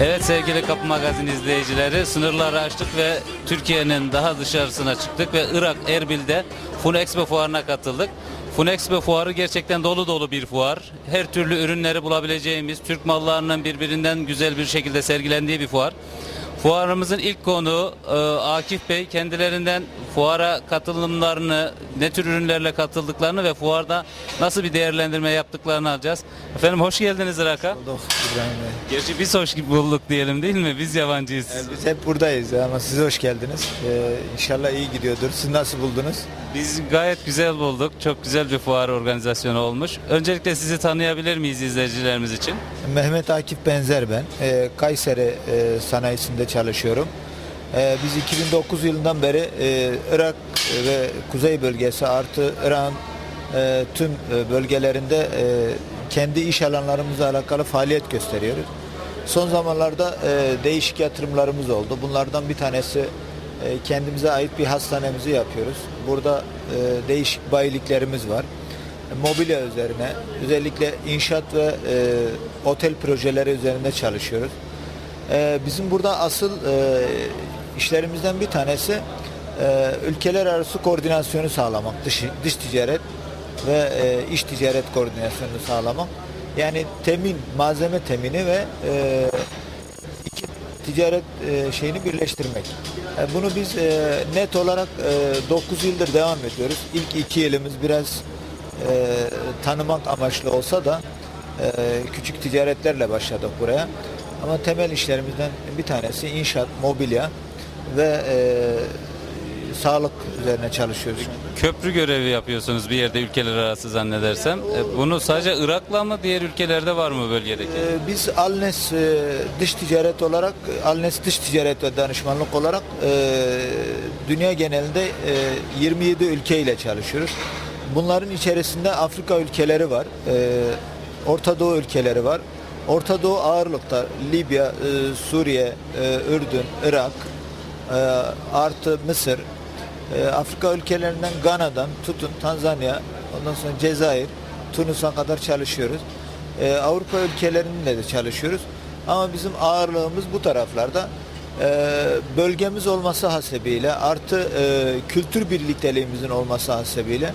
Evet sevgili Kapı Magazin izleyicileri sınırları aştık ve Türkiye'nin daha dışarısına çıktık ve Irak Erbil'de Funexpo fuarına katıldık. Funexpo fuarı gerçekten dolu dolu bir fuar. Her türlü ürünleri bulabileceğimiz Türk mallarının birbirinden güzel bir şekilde sergilendiği bir fuar. Fuarımızın ilk konuğu e, Akif Bey kendilerinden fuara katılımlarını, ne tür ürünlerle katıldıklarını ve fuarda nasıl bir değerlendirme yaptıklarını alacağız. Efendim hoş geldiniz Irak'a. Bulduk İbrahim Bey. Gerçi biz hoş bulduk diyelim değil mi? Biz yabancıyız. Biz hep buradayız ama siz hoş geldiniz. Ee, inşallah iyi gidiyordur. Siz nasıl buldunuz? Biz gayet güzel bulduk. Çok güzel bir fuar organizasyonu olmuş. Öncelikle sizi tanıyabilir miyiz izleyicilerimiz için? Mehmet Akif Benzer ben. Ee, Kayseri e, sanayisinde çalışıyorum. Ee, biz 2009 yılından beri e, Irak ve Kuzey bölgesi artı İran e, tüm e, bölgelerinde e, kendi iş alanlarımızla alakalı faaliyet gösteriyoruz. Son zamanlarda e, değişik yatırımlarımız oldu. Bunlardan bir tanesi e, kendimize ait bir hastanemizi yapıyoruz. Burada e, değişik bayiliklerimiz var. Mobilya üzerine, özellikle inşaat ve e, otel projeleri üzerinde çalışıyoruz. E, bizim burada asıl e, işlerimizden bir tanesi e, ülkeler arası koordinasyonu sağlamak, dış, dış ticaret ve e, iç ticaret koordinasyonunu sağlamak. Yani temin, malzeme temini ve iki ticaret şeyini birleştirmek. Bunu biz net olarak e, 9 yıldır devam ediyoruz. İlk iki yılımız biraz e, tanımak amaçlı olsa da küçük ticaretlerle başladık buraya. Ama temel işlerimizden bir tanesi inşaat, mobilya ve e, sağlık üzerine çalışıyoruz. Köprü görevi yapıyorsunuz bir yerde ülkeler arası zannedersem. E, Bunu sadece Irak'la mı diğer ülkelerde var mı bölgedeki? Ee, Biz Alnes e, dış ticaret olarak, Alnes dış ticaret ve danışmanlık olarak e, dünya genelinde e, 27 ülkeyle çalışıyoruz. Bunların içerisinde Afrika ülkeleri var, e, Orta Doğu ülkeleri var. Orta Doğu ağırlıkta Libya, e, Suriye, e, Ürdün, Irak, e, artı Mısır, e, Afrika ülkelerinden Gana'dan tutun Tanzanya, ondan sonra Cezayir, Tunus'a kadar çalışıyoruz. E, Avrupa ülkelerinle de çalışıyoruz. Ama bizim ağırlığımız bu taraflarda. E, bölgemiz olması hasebiyle artı e, kültür birlikteliğimizin olması hasebiyle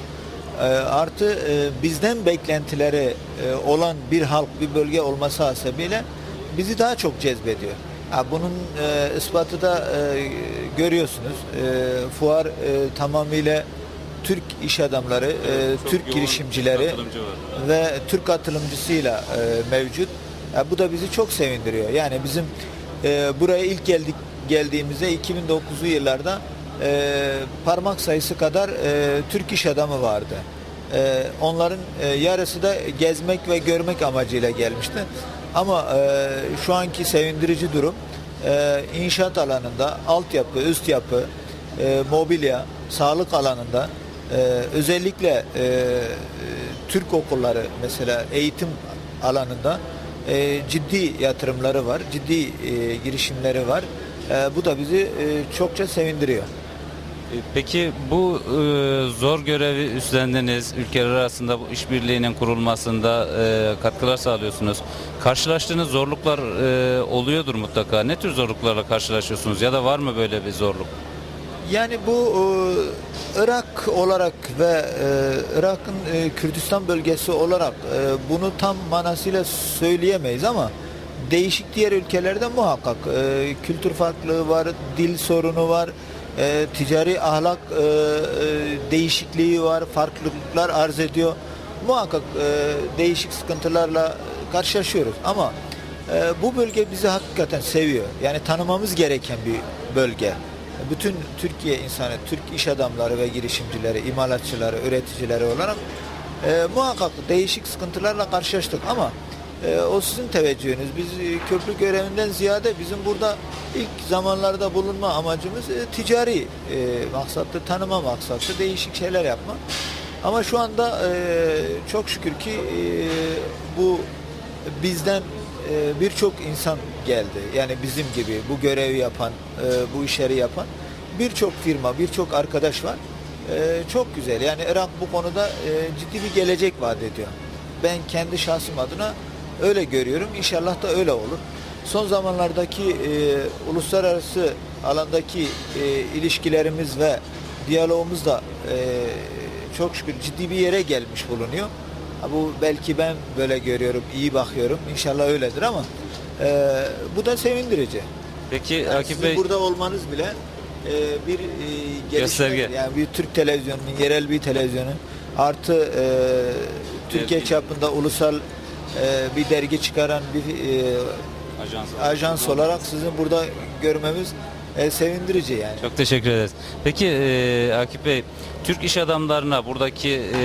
artı e, bizden beklentileri e, olan bir halk, bir bölge olması hasebiyle bizi daha çok cezbediyor. Bunun e, ispatı da görüyorsunuz. Fuar tamamıyla Türk iş adamları, e, Çok Türk girişimcileri ve Türk katılımcısıyla e, mevcut. Bu da bizi çok sevindiriyor. Yani bizim buraya ilk geldik geldiğimizde 2009'lu yıllarda e, parmak sayısı kadar e, Türk iş adamı vardı. E, onların e, yarısı da gezmek ve görmek amacıyla gelmişti. Ama e, şu anki sevindirici durum e, inşaat alanında altyapı, üst yapı, e, mobilya, sağlık alanında e, özellikle e, e, Türk okulları mesela eğitim alanında e, ciddi yatırımları var, ciddi e, girişimleri var. E, bu da bizi e, çokça sevindiriyor. E, Peki bu e, zor görevi üstlendiniz. Ülkeler arasında bu işbirliğinin kurulmasında e, katkılar sağlıyorsunuz. Karşılaştığınız zorluklar e, oluyordur mutlaka. Ne tür zorluklarla karşılaşıyorsunuz ya da var mı böyle bir zorluk? Yani bu e, Irak olarak ve e, Irak'ın e, Kürdistan bölgesi olarak e, bunu tam manasıyla söyleyemeyiz ama değişik diğer ülkelerde muhakkak e, kültür farklılığı var, dil sorunu var, e, ticari ahlak e, e, değişikliği var, farklılıklar arz ediyor. muhakkak e, değişik sıkıntılarla karşılaşıyoruz ama e, bu bölge bizi hakikaten seviyor. Yani tanımamız gereken bir bölge. Bütün Türkiye insanı, Türk iş adamları ve girişimcileri, imalatçıları, üreticileri olarak e, muhakkak değişik sıkıntılarla karşılaştık ama e, o sizin teveccühünüz. Biz e, köprü görevinden ziyade bizim burada ilk zamanlarda bulunma amacımız e, ticari e, maksatlı, tanıma maksatlı değişik şeyler yapma. Ama şu anda e, çok şükür ki e, bu bizden e, birçok insan geldi. Yani bizim gibi bu görevi yapan, e, bu işleri yapan birçok firma, birçok arkadaş var. E, çok güzel. Yani Irak bu konuda e, ciddi bir gelecek vaat ediyor. Ben kendi şahsım adına öyle görüyorum. İnşallah da öyle olur. Son zamanlardaki e, uluslararası alandaki e, ilişkilerimiz ve diyalogumuz da e, çok şükür ciddi bir yere gelmiş bulunuyor. Bu belki ben böyle görüyorum, iyi bakıyorum. İnşallah öyledir ama e, bu da sevindirici. Peki Yani Akif Bey burada olmanız bile e, bir e, gelişme. Gösterge. Yani bir Türk televizyonunun, yerel bir televizyonun artı e, Türkiye çapında ulusal e, bir dergi çıkaran bir e, ajans, ajans olarak sizin burada görmemiz e, sevindirici yani. Çok teşekkür ederiz. Peki e, Akif Bey, Türk iş adamlarına buradaki e,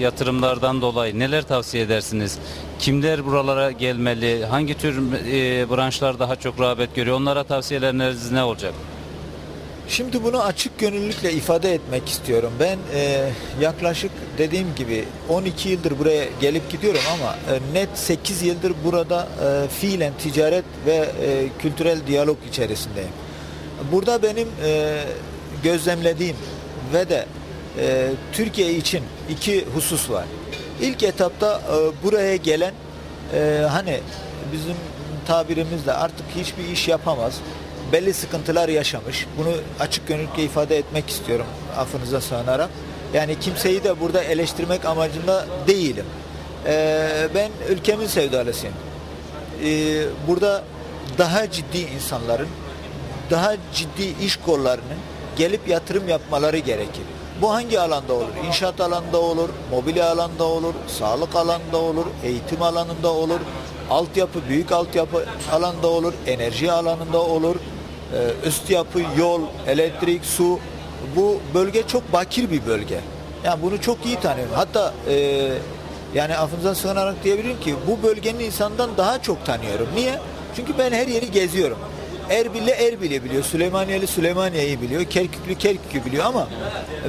yatırımlardan dolayı neler tavsiye edersiniz? Kimler buralara gelmeli? Hangi tür e, branşlar daha çok rağbet görüyor? Onlara tavsiyeleriniz ne olacak? Şimdi bunu açık gönüllülükle ifade etmek istiyorum. Ben e, yaklaşık dediğim gibi 12 yıldır buraya gelip gidiyorum ama e, net 8 yıldır burada e, fiilen ticaret ve e, kültürel diyalog içerisindeyim. Burada benim e, gözlemlediğim ve de e, Türkiye için iki husus var. İlk etapta e, buraya gelen e, hani bizim tabirimizle artık hiçbir iş yapamaz. Belli sıkıntılar yaşamış. Bunu açık gönüllükle ifade etmek istiyorum affınıza sığınarak. Yani kimseyi de burada eleştirmek amacında değilim. E, ben ülkemin sevdalısıyım. E, burada daha ciddi insanların daha ciddi iş kollarının gelip yatırım yapmaları gerekir. Bu hangi alanda olur? İnşaat alanında olur, mobilya alanında olur, sağlık alanında olur, eğitim alanında olur, altyapı, büyük altyapı alanında olur, enerji alanında olur, üst yapı, yol, elektrik, su. Bu bölge çok bakir bir bölge. Yani bunu çok iyi tanıyorum. Hatta e, yani affınıza sığınarak diyebilirim ki bu bölgenin insandan daha çok tanıyorum. Niye? Çünkü ben her yeri geziyorum. Erbil'le Erbil'i biliyor, Süleymaniyeli Süleymaniye'yi biliyor, Kerküklü Kerkük'ü biliyor ama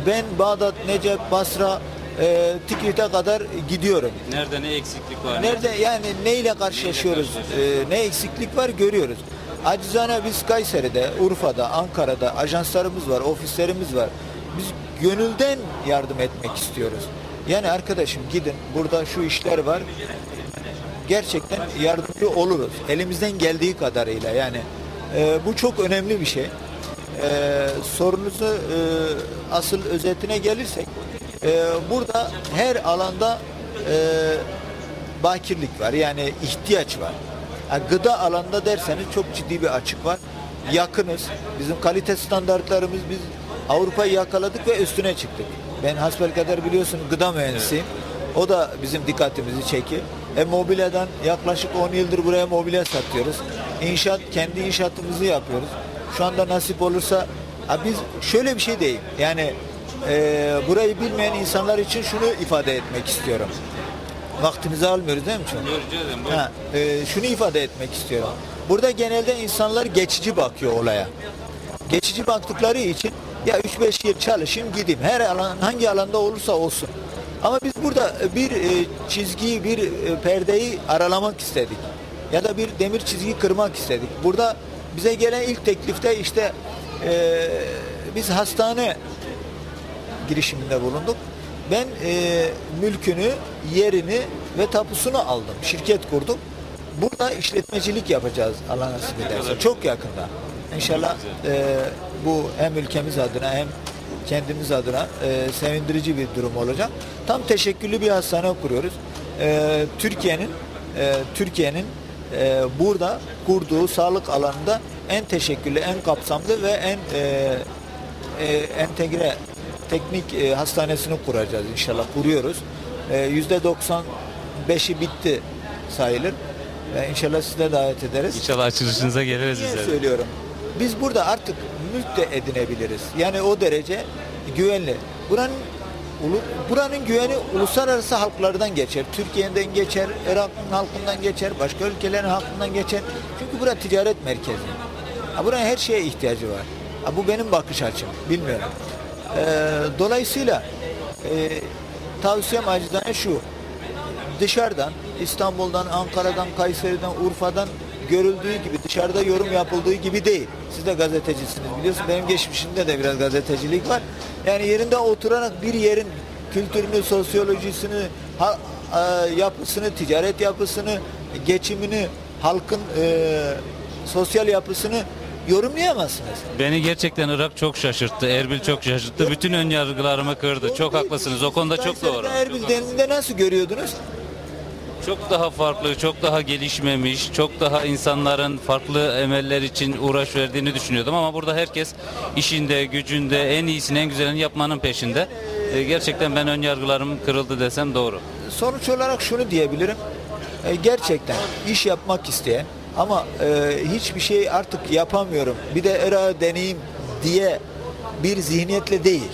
ben Bağdat, Necep, Basra, e, Tikrit'e kadar gidiyorum. Nerede ne eksiklik var? Nerede yani neyle karşılaşıyoruz, e, ne eksiklik var görüyoruz. Acizane biz Kayseri'de, Urfa'da, Ankara'da ajanslarımız var, ofislerimiz var. Biz gönülden yardım etmek istiyoruz. Yani arkadaşım gidin burada şu işler var. Gerçekten yardımcı oluruz. Elimizden geldiği kadarıyla yani. e, bu çok önemli bir şey. E, sorunuzu e, asıl özetine gelirsek e, burada her alanda e, bakirlik var. Yani ihtiyaç var. Ha, gıda alanda derseniz çok ciddi bir açık var. Yakınız. Bizim kalite standartlarımız biz Avrupa'yı yakaladık ve üstüne çıktık. Ben hasbelkader biliyorsun gıda mühendisiyim. O da bizim dikkatimizi çekiyor. E mobilyadan yaklaşık 10 yıldır buraya mobilya satıyoruz. İnşaat, kendi inşaatımızı yapıyoruz. Şu anda nasip olursa ha biz şöyle bir şey değil. Yani e, burayı bilmeyen insanlar için şunu ifade etmek istiyorum. Vaktinizi almıyoruz değil mi çok? Ha, e, şunu ifade etmek istiyorum. Burada genelde insanlar geçici bakıyor olaya. Geçici baktıkları için ya 3-5 yıl çalışayım gideyim. Her alan hangi alanda olursa olsun. Ama biz burada bir e, çizgiyi, bir e, perdeyi aralamak istedik. Ya da bir demir çizgiyi kırmak istedik. Burada bize gelen ilk teklifte işte e, biz hastane girişiminde bulunduk. Ben e, mülkünü, yerini ve tapusunu aldım. Şirket kurdum. Burada işletmecilik yapacağız Allah nasip ederse. Çok yakında. İnşallah e, bu hem ülkemiz adına hem kendimiz adına e, sevindirici bir durum olacak. Tam teşekküllü bir hastane kuruyoruz. E, Türkiye'nin e, Türkiye'nin e, burada kurduğu sağlık alanında en teşekküllü, en kapsamlı ve en e, e, entegre teknik e, hastanesini kuracağız inşallah kuruyoruz. e, %95'i bitti sayılır. E, inşallah sizi de davet ederiz. İnşallah açılışınıza geliriz Niye de. söylüyorum? Biz burada artık mülk de edinebiliriz. Yani o derece güvenli. Buranın ulu- buranın güveni uluslararası halklardan geçer. Türkiye'den geçer, Irak'ın halkından geçer, başka ülkelerin halkından geçer. Çünkü bura ticaret merkezi. Ha, buranın her şeye ihtiyacı var. Ha, bu benim bakış açım. Bilmiyorum. Ee, dolayısıyla e, tavsiyem acizane şu dışarıdan İstanbul'dan, Ankara'dan, Kayseri'den, Urfa'dan görüldüğü gibi dışarıda yorum yapıldığı gibi değil. Siz de gazetecisiniz biliyorsun. Benim geçmişimde de biraz gazetecilik var. Yani yerinde oturarak bir yerin kültürünü, sosyolojisini, ha- e, yapısını, ticaret yapısını, geçimini, halkın e, sosyal yapısını yorumlayamazsınız. Beni gerçekten Irak çok şaşırttı. Erbil çok şaşırttı. Bütün ön yargılarımı kırdı. Çok haklısınız. O konuda çok doğru. Erbil denizinde nasıl görüyordunuz? Çok daha farklı, çok daha gelişmemiş, çok daha insanların farklı emeller için uğraş verdiğini düşünüyordum ama burada herkes işinde, gücünde, en iyisini, en güzelini yapmanın peşinde. Ee, Gerçekten ben ön yargılarım kırıldı desem doğru. sonuç olarak şunu diyebilirim. E, gerçekten iş yapmak isteyen ama e, hiçbir şey artık yapamıyorum. Bir de Irak'ı deneyeyim diye bir zihniyetle değil.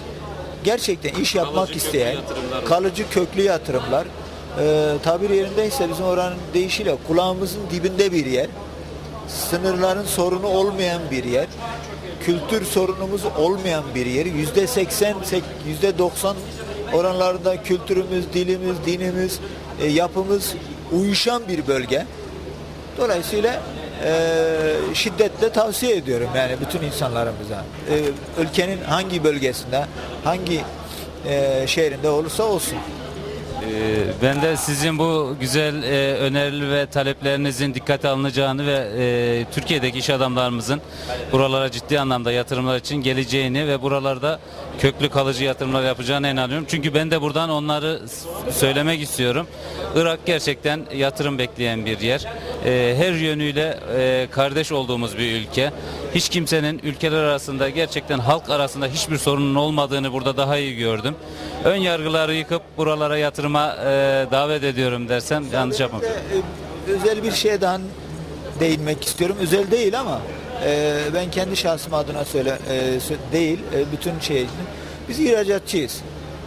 Gerçekten iş yapmak Kalıcı köklü isteyen, yatırımlar. kalıcı köklü yatırımlar, e, tabir yerindeyse bizim oranın deyişiyle kulağımızın dibinde bir yer, sınırların sorunu olmayan bir yer, kültür sorunumuz olmayan bir yer. Yüzde seksen, yüzde doksan oranlarında kültürümüz, dilimiz, dinimiz, e, yapımız uyuşan bir bölge. Dolayısıyla e, şiddetle tavsiye ediyorum yani bütün insanlarımıza. E, ülkenin hangi bölgesinde, hangi e, şehrinde olursa olsun. Ee, Ben de sizin bu güzel e, öneri ve taleplerinizin dikkate alınacağını ve e, Türkiye'deki iş adamlarımızın buralara ciddi anlamda yatırımlar için geleceğini ve buralarda köklü kalıcı yatırımlar yapacağına inanıyorum. Çünkü ben de buradan onları söylemek istiyorum. Irak gerçekten yatırım bekleyen bir yer. E, her yönüyle e, kardeş olduğumuz bir ülke. Hiç kimsenin ülkeler arasında gerçekten halk arasında hiçbir sorunun olmadığını burada daha iyi gördüm. Ön yargıları yıkıp buralara yatırıma e, davet ediyorum dersem yanlış yapmam. Ee, özel bir şeye daha değinmek istiyorum. Özel değil ama e, ben kendi şahsım adına söyle e, değil e, bütün şey için. Biz ihracatçıyız.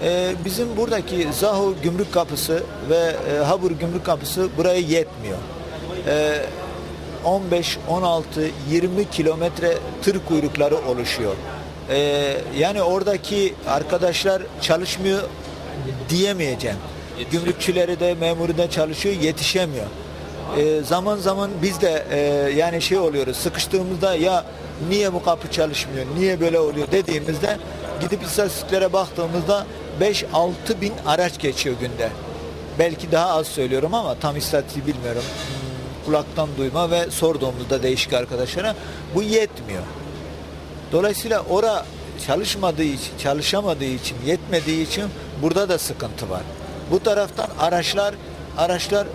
E, bizim buradaki Zaho gümrük kapısı ve e, Habur gümrük kapısı buraya yetmiyor. E, 15, 16, 20 kilometre tır kuyrukları oluşuyor. E, yani oradaki arkadaşlar çalışmıyor diyemeyeceğim. Gümrükçüleri de memuru da çalışıyor yetişemiyor. Ee, zaman zaman biz de e, yani şey oluyoruz sıkıştığımızda ya niye bu kapı çalışmıyor niye böyle oluyor dediğimizde gidip istatistiklere baktığımızda 5-6 bin araç geçiyor günde. Belki daha az söylüyorum ama tam istatistiği bilmiyorum. Hmm, Kulaktan duyma ve sorduğumuzda değişik arkadaşlara bu yetmiyor. Dolayısıyla ora çalışmadığı için, çalışamadığı için, yetmediği için burada da sıkıntı var. Bu taraftan araçlar araçlar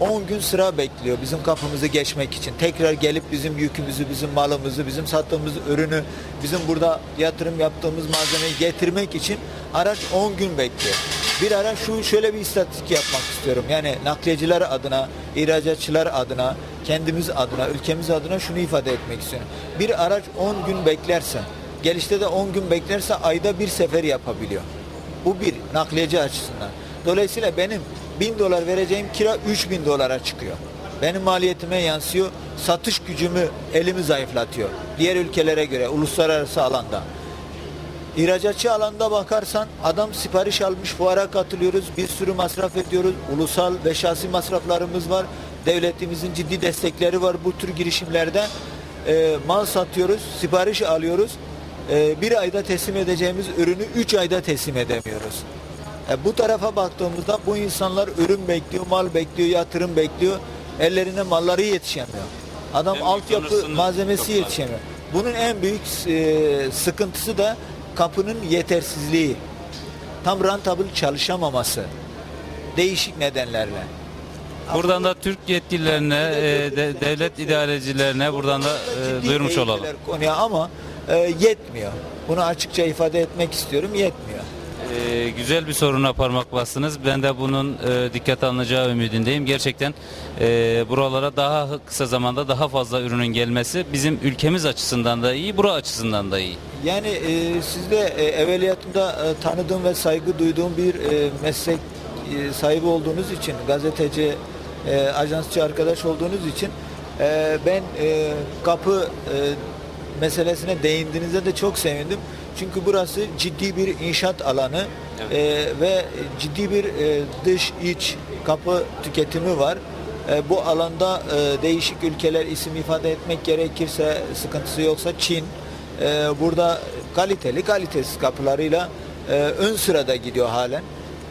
10 gün sıra bekliyor bizim kapımızı geçmek için. Tekrar gelip bizim yükümüzü, bizim malımızı, bizim sattığımız ürünü, bizim burada yatırım yaptığımız malzemeyi getirmek için araç 10 gün bekliyor. Bir ara şu şöyle bir istatistik yapmak istiyorum. Yani nakliyeciler adına, ihracatçılar adına, kendimiz adına, ülkemiz adına şunu ifade etmek istiyorum. Bir araç 10 gün beklerse, gelişte de 10 gün beklerse ayda bir sefer yapabiliyor. Bu bir nakliyeci açısından. Dolayısıyla benim 1000 dolar vereceğim kira 3000 dolara çıkıyor. Benim maliyetime yansıyor. Satış gücümü elimi zayıflatıyor. Diğer ülkelere göre uluslararası alanda. İhracatçı alanda bakarsan adam sipariş almış fuara katılıyoruz. Bir sürü masraf ediyoruz. Ulusal ve şahsi masraflarımız var. Devletimizin ciddi destekleri var bu tür girişimlerde. Ee, mal satıyoruz, sipariş alıyoruz. Ee, bir ayda teslim edeceğimiz ürünü üç ayda teslim edemiyoruz. E, bu tarafa baktığımızda bu insanlar ürün bekliyor, mal bekliyor, yatırım bekliyor. Ellerine malları yetişemiyor. Adam altyapı malzemesi yetişemiyor. Bunun en büyük e, sıkıntısı da kapının yetersizliği. Tam rentable çalışamaması. Değişik nedenlerle. Buradan da Türk yetkililerine, e, de- devlet idarecilerine buradan da e, Ciddi duyurmuş olalım. eğilimler Konuya ama e, yetmiyor. Bunu açıkça ifade etmek istiyorum. Yetmiyor. Ee, güzel bir soruna parmak bastınız. Ben de bunun e, dikkat alınacağı ümidindeyim. Gerçekten e, buralara daha kısa zamanda daha fazla ürünün gelmesi bizim ülkemiz açısından da iyi, bura açısından da iyi. Yani e, siz de e, evveliyatında e, tanıdığım ve saygı duyduğum bir e, meslek e, sahibi olduğunuz için, gazeteci, e, ajansçı arkadaş olduğunuz için e, ben e, kapı e, meselesine değindiğinizde de çok sevindim. Çünkü burası ciddi bir inşaat alanı e, ve ciddi bir e, dış iç kapı tüketimi var. E, bu alanda e, değişik ülkeler isim ifade etmek gerekirse sıkıntısı yoksa Çin, ee, burada kaliteli kalitesiz kapılarıyla e, ön sırada gidiyor halen.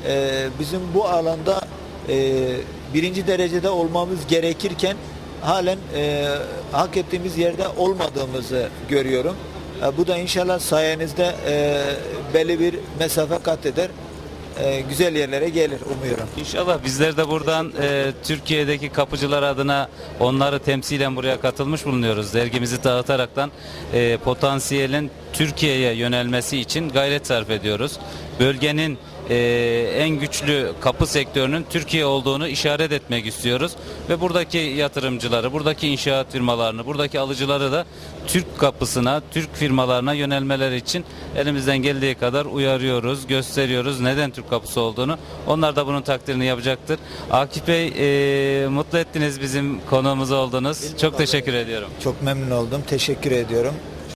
Ee, bizim bu alanda e, birinci derecede olmamız gerekirken halen e, hak ettiğimiz yerde olmadığımızı görüyorum. E, bu da inşallah sayenizde e, belli bir mesafe kat eder. E, güzel yerlere gelir umuyorum. İnşallah bizler de buradan e, Türkiye'deki kapıcılar adına onları temsilen buraya katılmış bulunuyoruz. Dergimizi dağıtaraktan potansiyelin Türkiye'ye yönelmesi için gayret sarf ediyoruz. Bölgenin e, en güçlü kapı sektörünün Türkiye olduğunu işaret etmek istiyoruz ve buradaki yatırımcıları, buradaki inşaat firmalarını, buradaki alıcıları da Türk kapısına, Türk firmalarına yönelmeleri için elimizden geldiği kadar uyarıyoruz, gösteriyoruz neden Türk kapısı olduğunu. Onlar da bunun takdirini yapacaktır. Akif Bey e, mutlu ettiniz bizim konuğumuz oldunuz. Çok teşekkür ediyorum. Çok memnun oldum. Teşekkür ediyorum.